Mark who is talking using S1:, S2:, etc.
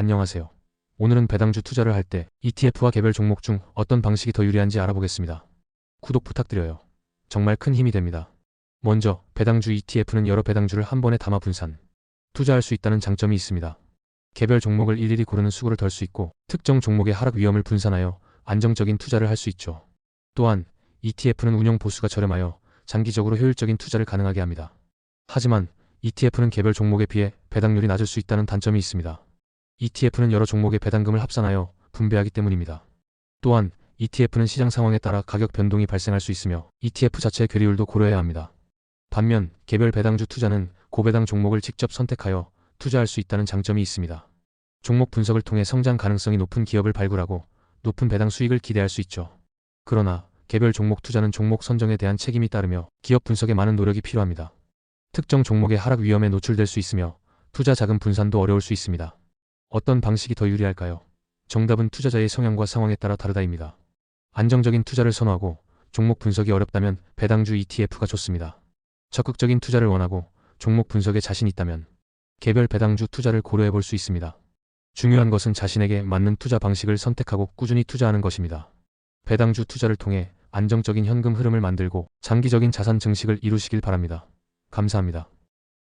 S1: 안녕하세요. 오늘은 배당주 투자를 할 때 ETF와 개별 종목 중 어떤 방식이 더 유리한지 알아보겠습니다. 구독 부탁드려요. 정말 큰 힘이 됩니다. 먼저 배당주 ETF는 여러 배당주를 한 번에 담아 분산, 투자할 수 있다는 장점이 있습니다. 개별 종목을 일일이 고르는 수고를 덜 수 있고 특정 종목의 하락 위험을 분산하여 안정적인 투자를 할 수 있죠. 또한 ETF는 운영 보수가 저렴하여 장기적으로 효율적인 투자를 가능하게 합니다. 하지만 ETF는 개별 종목에 비해 배당률이 낮을 수 있다는 단점이 있습니다. ETF는 여러 종목의 배당금을 합산하여 분배하기 때문입니다. 또한 ETF는 시장 상황에 따라 가격 변동이 발생할 수 있으며 ETF 자체의 괴리율도 고려해야 합니다. 반면 개별 배당주 투자는 고배당 종목을 직접 선택하여 투자할 수 있다는 장점이 있습니다. 종목 분석을 통해 성장 가능성이 높은 기업을 발굴하고 높은 배당 수익을 기대할 수 있죠. 그러나 개별 종목 투자는 종목 선정에 대한 책임이 따르며 기업 분석에 많은 노력이 필요합니다. 특정 종목의 하락 위험에 노출될 수 있으며 투자 자금 분산도 어려울 수 있습니다. 어떤 방식이 더 유리할까요? 정답은 투자자의 성향과 상황에 따라 다르다입니다. 안정적인 투자를 선호하고 종목 분석이 어렵다면 배당주 ETF가 좋습니다. 적극적인 투자를 원하고 종목 분석에 자신 있다면 개별 배당주 투자를 고려해 볼 수 있습니다. 중요한 것은 자신에게 맞는 투자 방식을 선택하고 꾸준히 투자하는 것입니다. 배당주 투자를 통해 안정적인 현금 흐름을 만들고 장기적인 자산 증식을 이루시길 바랍니다. 감사합니다.